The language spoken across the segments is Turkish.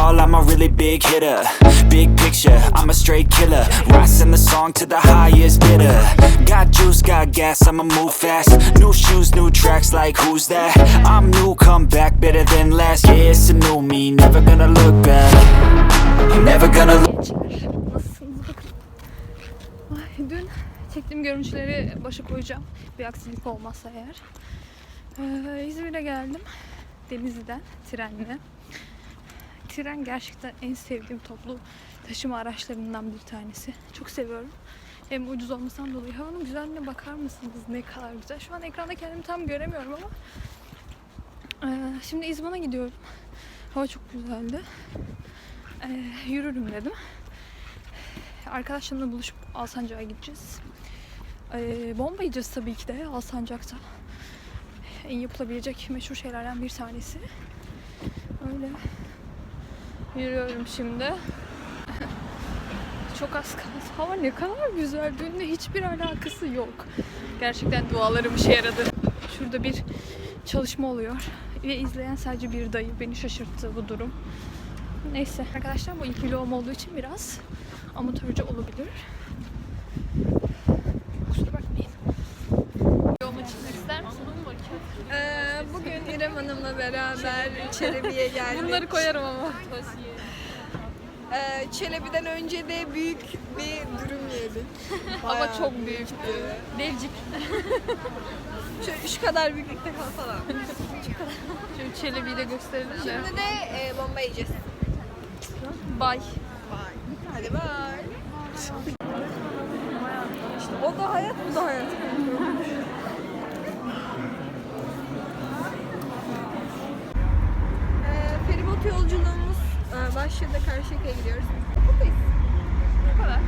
ball, I'm a really big hitter Big picture, I'm a straight killer Rising the song to the highest bidder Got juice, got gas, I'ma move fast New shoes, new tracks, like who's that? I'm new, come back, better than last Yeah, it's a new me, never gonna look back Never gonna look dün çektiğim görüntüleri başa koyacağım. Bir aksilik olmazsa eğer. Ee, İzmir'e geldim. Denizli'den trenle. Tren gerçekten en sevdiğim toplu taşıma araçlarından bir tanesi. Çok seviyorum. Hem ucuz olmasından dolayı havanın güzelliğine bakar mısınız? Ne kadar güzel. Şu an ekranda kendimi tam göremiyorum ama ee, şimdi İzmir'e gidiyorum. Hava çok güzeldi. Ee, yürürüm dedim. Arkadaşlarımla buluşup Alsancak'a gideceğiz. Ee, bomba yiyeceğiz tabii ki de Alsancak'ta. En yapılabilecek meşhur şeylerden bir tanesi. Öyle. Yürüyorum şimdi. Çok az kaldı. Hava ne kadar güzel. Dünle hiçbir alakası yok. Gerçekten dualarım işe yaradı. Şurada bir çalışma oluyor. Ve izleyen sadece bir dayı. Beni şaşırttı bu durum. Neyse arkadaşlar bu ilk vlogum olduğu için biraz amatörce olabilir. Ee, bugün İrem Hanım'la beraber Çelebi'ye geldik. Bunları koyarım ama. Ee, Çelebi'den önce de büyük bir dürüm yedik. Ama Bayağı çok büyüktü. Devcik. Şöyle şu kadar büyüklükte kal falan. Şöyle Çelebi'yi de gösterelim de. Şimdi de e, bomba yiyeceğiz. Bay. Hadi bye. İşte o da hayat, bu da hayat. Başladı. Karşıyaka'ya gidiyoruz. Buradayız. Bu kadar.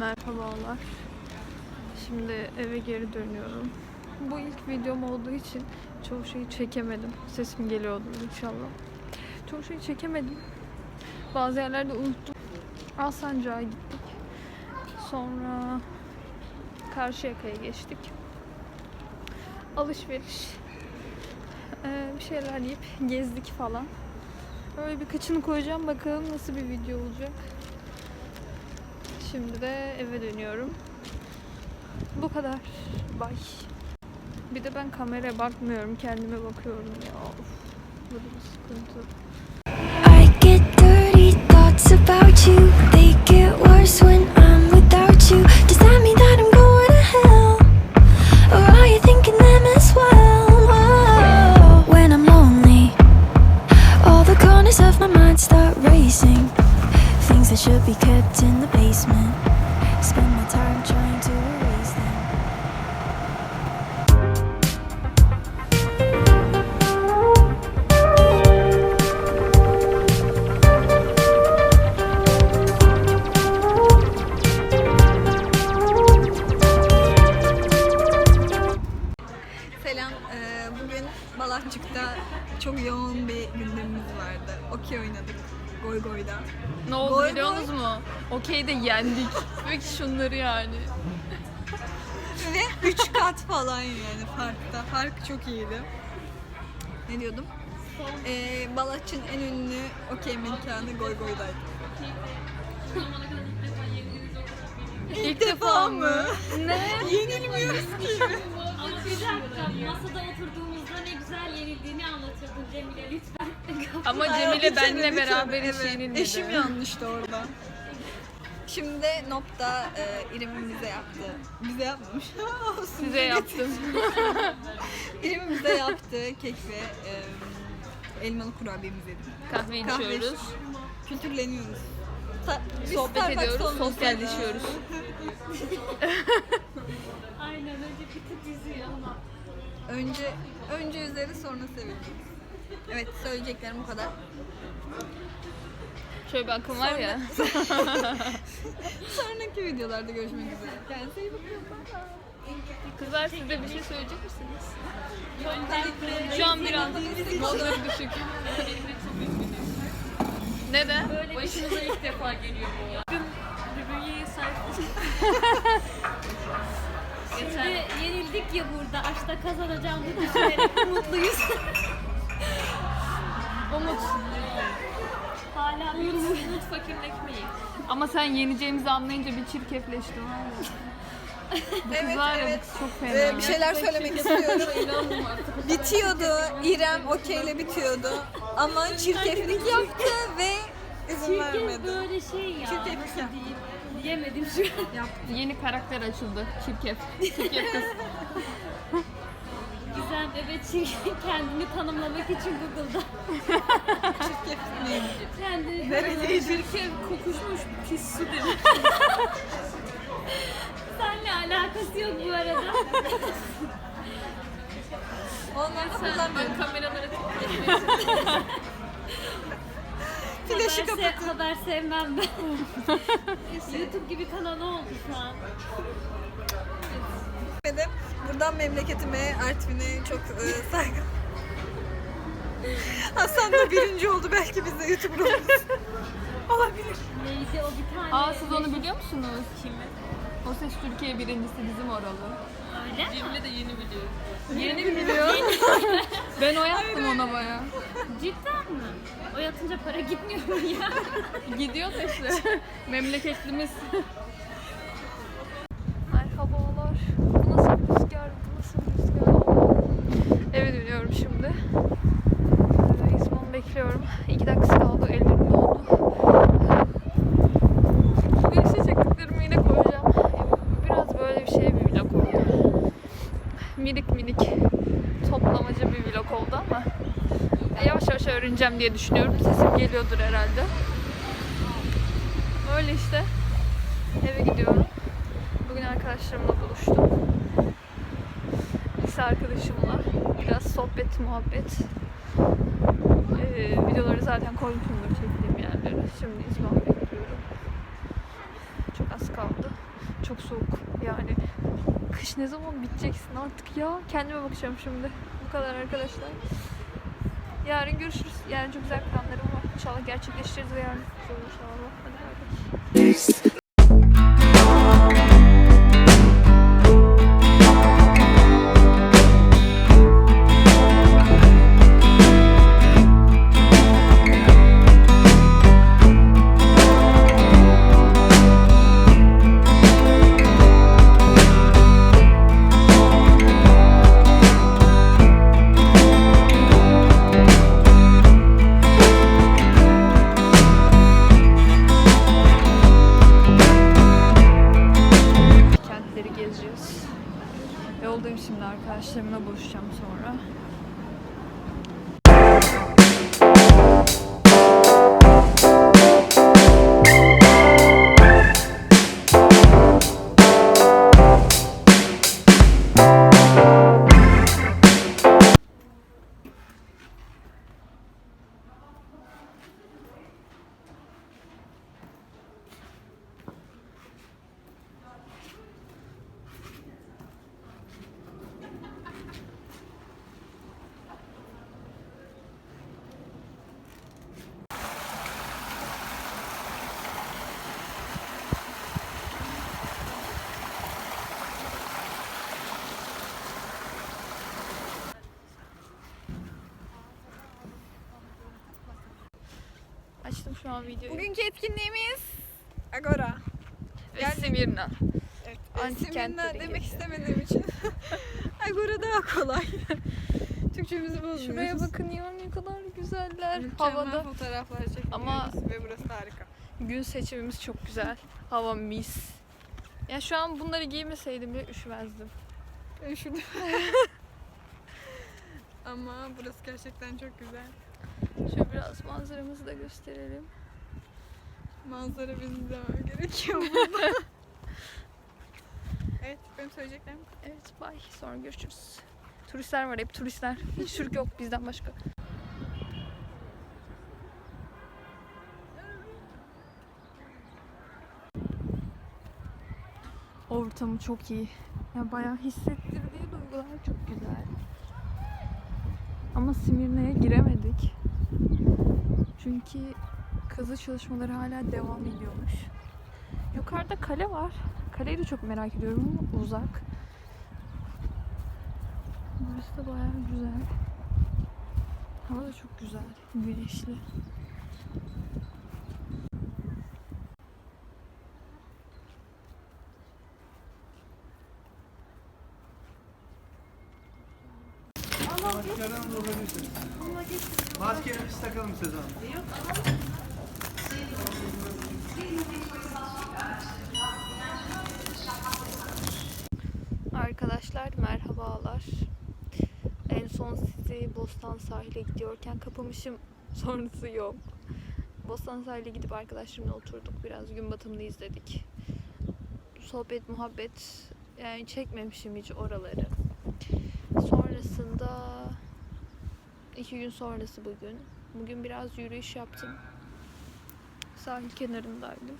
Merhabalar. Şimdi eve geri dönüyorum. Bu ilk videom olduğu için çoğu şeyi çekemedim. Sesim geliyordur inşallah. Çoğu şeyi çekemedim. Bazı yerlerde unuttum. Alsancak'a gittik. Sonra Karşıyaka'ya geçtik. Alışveriş. Ee, bir şeyler yiyip gezdik falan. Öyle birkaçını koyacağım. Bakalım nasıl bir video olacak. Şimdi de eve dönüyorum. Bu kadar. Bye. Bir de ben kameraya bakmıyorum. Kendime bakıyorum ya. Of. Bu da bir sıkıntı. I get dirty thoughts about you. Şunları yani. Ve 3 kat falan yani farkta. Fark çok iyiydi. Ne diyordum? Ee, Balatçı'nın en ünlü okey mekanı Goy Goy'daydı. İlk, defa mı? Ne? Yenilmiyoruz ki. Bir dakika masada oturduğumuzda ne güzel yenildiğini anlatıyordun Cemile lütfen. Ama Cemile benimle beraber hiç yenilmedi. Eşim yanlıştı orada. Şimdi Nop'ta e, İrem'in bize yaptı. Bize yapmamış. Olsun. Size yaptım. İrem'in bize yaptığı kek ve e, elmalı kurabiyemizi yedik. Kahve Kahve içiyoruz. Kültürleniyoruz. Ta- biz Sohbet Starbucks ediyoruz, sosyalleşiyoruz. Aynen önce bir tık diziyor ama. Önce önce üzeri sonra sevildik. Evet söyleyeceklerim bu kadar. Şöyle bir akım var ya. Sonraki videolarda görüşmek üzere. Kendinize iyi bakın. Kızlar siz de bir şey söyleyecek misiniz? Şu an biraz modları düşük. Neden? Böyle başımıza ilk defa geliyor bu ya. Rübüyü sayfası. Şimdi yenildik ya burada. Aşkta kazanacağımızı düşünerek mutluyuz. Umut. Hala bir umut fakirin ekmeği. Ama sen yeneceğimizi anlayınca bir çirkefleştin. Bu Evet, var ya evet. kız çok fena. Ee, bir şeyler söylemek istiyorum. bitiyordu. İrem okeyle bitiyordu. Ama çirkeflik yaptı ve izin vermedi. böyle şey ya. Çirkeflik yaptı. diyeyim? Diyemedim şu an. Yeni karakter açıldı. Çirkef. Çirkef kız. Evet çirkin kendini tanımlamak için Google'da. Çirkeflik neydi? Kendini Neredeydi? Çirkin kokuşmuş pis su demiş. Seninle alakası yok bu arada. Onları da kullanmıyorum. kameralara Flaşı haber, se- kapatın. haber sevmem ben. YouTube gibi kanalı oldu şu an. Dedim. Buradan memleketime, Artvin'e çok e, saygı. Hasan da birinci oldu belki biz de YouTuber oluruz. Olabilir. Neydi o bir tane? Aa siz onu biliyor musunuz? Kimi? O Ses Türkiye birincisi bizim oralı. Öyle mi? Cemile de yeni biliyor. Yeni mi biliyor? ben o yaptım ona baya. Cidden mi? O yatınca para gitmiyor mu ya? Gidiyor da işte. Memleketlimiz. Merhabalar. Bu nasıl bir rüzgar? Bu nasıl bir rüzgar? Eve dönüyorum şimdi. Ee, İsmail'i bekliyorum. İki dakikası kaldı. Ellerim doldu. Bugün işte çektiklerimi yine koyacağım. Biraz böyle bir şey bir vlog oldu. Minik minik toplamacı bir vlog oldu ama yavaş yavaş öğreneceğim diye düşünüyorum. Sesim geliyordur herhalde. Öyle işte. Eve gidiyorum. Bugün arkadaşlarımla buluştum. Lise arkadaşımla. Biraz sohbet, muhabbet. Ee, videoları zaten koymuşumdur çektiğim yerleri. Şimdi İsmail bekliyorum. Çok az kaldı. Çok soğuk. Yani kış ne zaman biteceksin artık ya? Kendime bakacağım şimdi. Bu kadar arkadaşlar. Yarın görüşürüz. Yarın çok güzel planlarım var. İnşallah gerçekleştiririz ve yarın olur inşallah. Hadi bay şu an videoyu. Bugünkü etkinliğimiz Agora. Ve Simirna. Evet. Antik Simirna demek istemediğim için Agora daha kolay. Türkçemizi bozmuyoruz. Şuraya bakın ya ne kadar güzeller. Mükemmel Havada fotoğraflar çekiliyoruz Ama- ve burası harika. gün seçimimiz çok güzel. Hava mis. Ya şu an bunları giymeseydim bile üşümezdim. Şurada. Ama burası gerçekten çok güzel. Şöyle biraz manzaramızı da gösterelim. Manzara bizi izlemem gerekiyor burada. evet, benim söyleyeceklerim. Evet bay. Sonra görüşürüz. Turistler var hep turistler. Hiç Türk yok bizden başka. Ortamı çok iyi. Ya bayağı hissettirdiği duygular çok güzel. Ama Simirne'ye giremedik. Çünkü kazı çalışmaları hala devam ediyormuş. Yukarıda kale var. Kaleyi de çok merak ediyorum ama uzak. Burası da bayağı güzel. Hava da çok güzel. Güneşli. Maskelerimizi takalım Sezen. Arkadaşlar merhabalar. En son sizi Bostan sahile gidiyorken kapamışım. Sonrası yok. Bostan sahile gidip arkadaşlarımla oturduk. Biraz gün batımını izledik. Sohbet, muhabbet. Yani çekmemişim hiç oraları. Sonrasında iki gün sonrası bugün. Bugün biraz yürüyüş yaptım. Sahil kenarındaydım.